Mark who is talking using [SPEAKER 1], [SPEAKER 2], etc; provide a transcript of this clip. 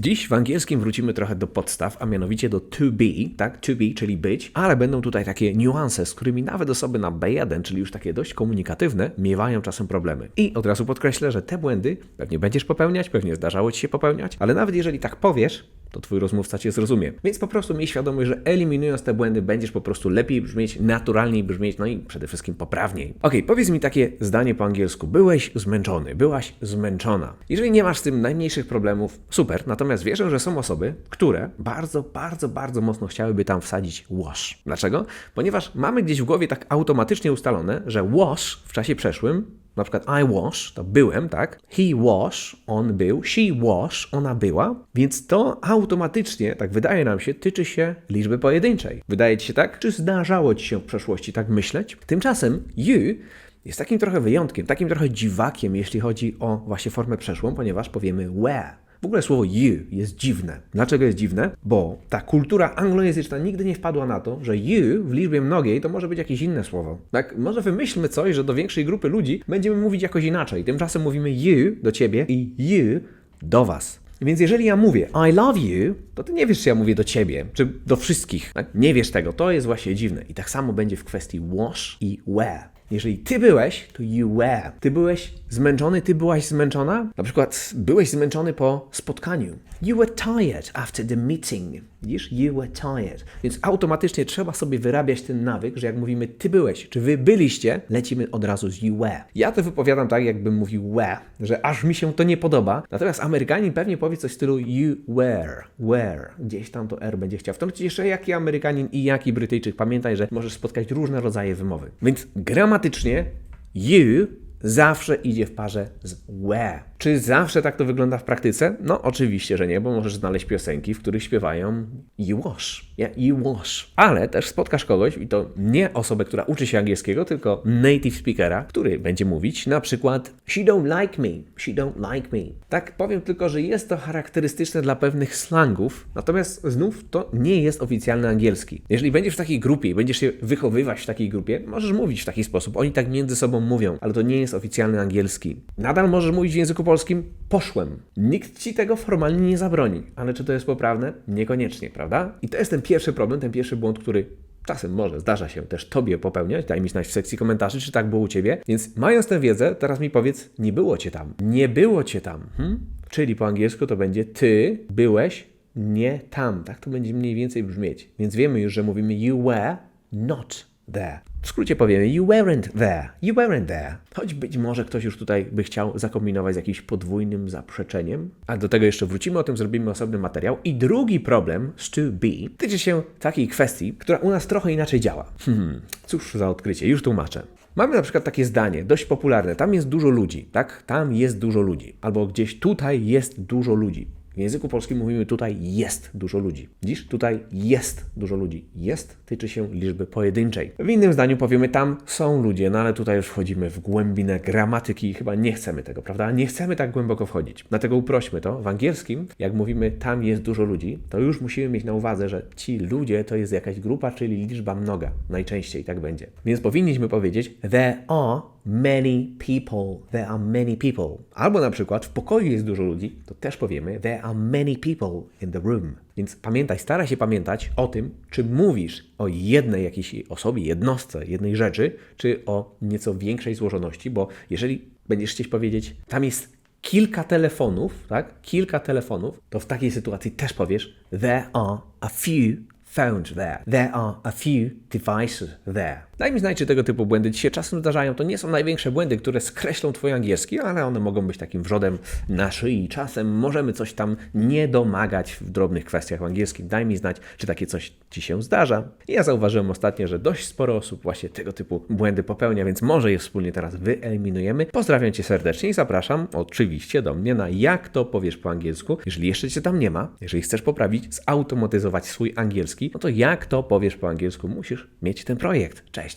[SPEAKER 1] Dziś w angielskim wrócimy trochę do podstaw, a mianowicie do to be, tak? To be, czyli być, ale będą tutaj takie niuanse, z którymi nawet osoby na B1, czyli już takie dość komunikatywne, miewają czasem problemy. I od razu podkreślę, że te błędy pewnie będziesz popełniać, pewnie zdarzało ci się popełniać, ale nawet jeżeli tak powiesz, to twój rozmówca cię zrozumie. Więc po prostu miej świadomość, że eliminując te błędy będziesz po prostu lepiej brzmieć, naturalniej brzmieć, no i przede wszystkim poprawniej. Ok, powiedz mi takie zdanie po angielsku. Byłeś zmęczony, byłaś zmęczona. Jeżeli nie masz z tym najmniejszych problemów, super, natomiast wierzę, że są osoby, które bardzo, bardzo, bardzo mocno chciałyby tam wsadzić wash. Dlaczego? Ponieważ mamy gdzieś w głowie tak automatycznie ustalone, że wash w czasie przeszłym na przykład I wash, to byłem, tak? He wash, on był. She wash, ona była. Więc to automatycznie, tak wydaje nam się, tyczy się liczby pojedynczej. Wydaje ci się tak? Czy zdarzało ci się w przeszłości tak myśleć? Tymczasem you jest takim trochę wyjątkiem, takim trochę dziwakiem, jeśli chodzi o właśnie formę przeszłą, ponieważ powiemy where. W ogóle słowo you jest dziwne. Dlaczego jest dziwne? Bo ta kultura anglojęzyczna nigdy nie wpadła na to, że you w liczbie mnogiej to może być jakieś inne słowo. Tak, może wymyślmy coś, że do większej grupy ludzi będziemy mówić jakoś inaczej. Tymczasem mówimy you do ciebie i you do was. Więc jeżeli ja mówię I love you, to ty nie wiesz, czy ja mówię do ciebie, czy do wszystkich. Tak? Nie wiesz tego, to jest właśnie dziwne. I tak samo będzie w kwestii wash i wear. Jeżeli ty byłeś, to you were. Ty byłeś zmęczony, ty byłaś zmęczona? Na przykład byłeś zmęczony po spotkaniu. You were tired after the meeting. Widzisz? You were tired. Więc automatycznie trzeba sobie wyrabiać ten nawyk, że jak mówimy ty byłeś, czy wy byliście, lecimy od razu z you were. Ja to wypowiadam tak, jakbym mówił were, że aż mi się to nie podoba. Natomiast Amerykanin pewnie powie coś w stylu you were, were. Gdzieś tam to R będzie chciał wtrącić. Jeszcze jaki Amerykanin i jaki Brytyjczyk. Pamiętaj, że możesz spotkać różne rodzaje wymowy. Więc gramatycznie you zawsze idzie w parze z where. Czy zawsze tak to wygląda w praktyce? No oczywiście, że nie, bo możesz znaleźć piosenki, w których śpiewają wash, yeah, wash. Ale też spotkasz kogoś, i to nie osobę, która uczy się angielskiego, tylko native speakera, który będzie mówić na przykład she don't like me, she don't like me. Tak powiem tylko, że jest to charakterystyczne dla pewnych slangów, natomiast znów to nie jest oficjalny angielski. Jeżeli będziesz w takiej grupie i będziesz się wychowywać w takiej grupie, możesz mówić w taki sposób. Oni tak między sobą mówią, ale to nie jest oficjalny angielski. Nadal możesz mówić w języku polskim poszłem. Nikt ci tego formalnie nie zabroni, ale czy to jest poprawne? Niekoniecznie, prawda? I to jest ten pierwszy problem, ten pierwszy błąd, który czasem może zdarza się też tobie popełniać. Daj mi znać w sekcji komentarzy, czy tak było u ciebie. Więc mając tę wiedzę, teraz mi powiedz, nie było cię tam. Nie było cię tam. Hmm? Czyli po angielsku to będzie ty byłeś nie tam. Tak to będzie mniej więcej brzmieć. Więc wiemy już, że mówimy you were not there. W skrócie powiemy you weren't there, you weren't there. Choć być może ktoś już tutaj by chciał zakombinować z jakimś podwójnym zaprzeczeniem, a do tego jeszcze wrócimy, o tym zrobimy osobny materiał. I drugi problem z to be tyczy się takiej kwestii, która u nas trochę inaczej działa. Hmm, cóż za odkrycie, już tłumaczę. Mamy na przykład takie zdanie, dość popularne, tam jest dużo ludzi, tak? Tam jest dużo ludzi. Albo gdzieś tutaj jest dużo ludzi. W języku polskim mówimy tutaj jest dużo ludzi. Dziś tutaj jest dużo ludzi. Jest tyczy się liczby pojedynczej. W innym zdaniu powiemy tam są ludzie, no ale tutaj już wchodzimy w głębinę gramatyki i chyba nie chcemy tego, prawda? Nie chcemy tak głęboko wchodzić. Dlatego uprośmy to. W angielskim, jak mówimy tam jest dużo ludzi, to już musimy mieć na uwadze, że ci ludzie to jest jakaś grupa, czyli liczba mnoga. Najczęściej tak będzie. Więc powinniśmy powiedzieć there are many people. There are many people. Albo na przykład w pokoju jest dużo ludzi, to też powiemy there are many people in the room. Więc pamiętaj, staraj się pamiętać o tym, czy mówisz o jednej jakiejś osobie, jednostce, jednej rzeczy, czy o nieco większej złożoności, bo jeżeli będziesz chcieć powiedzieć, tam jest kilka telefonów, tak? Kilka telefonów, to w takiej sytuacji też powiesz there are a few phones there. There are a few devices there. Daj mi znać, czy tego typu błędy Ci się czasem zdarzają. To nie są największe błędy, które skreślą Twój angielski, ale one mogą być takim wrzodem na szyi. Czasem możemy coś tam nie domagać w drobnych kwestiach angielskich. Daj mi znać, czy takie coś Ci się zdarza. Ja zauważyłem ostatnio, że dość sporo osób właśnie tego typu błędy popełnia, więc może je wspólnie teraz wyeliminujemy. Pozdrawiam Cię serdecznie i zapraszam oczywiście do mnie na jak to powiesz po angielsku. Jeżeli jeszcze Cię tam nie ma, jeżeli chcesz poprawić, zautomatyzować swój angielski, no to jak to powiesz po angielsku, musisz mieć ten projekt. Cześć!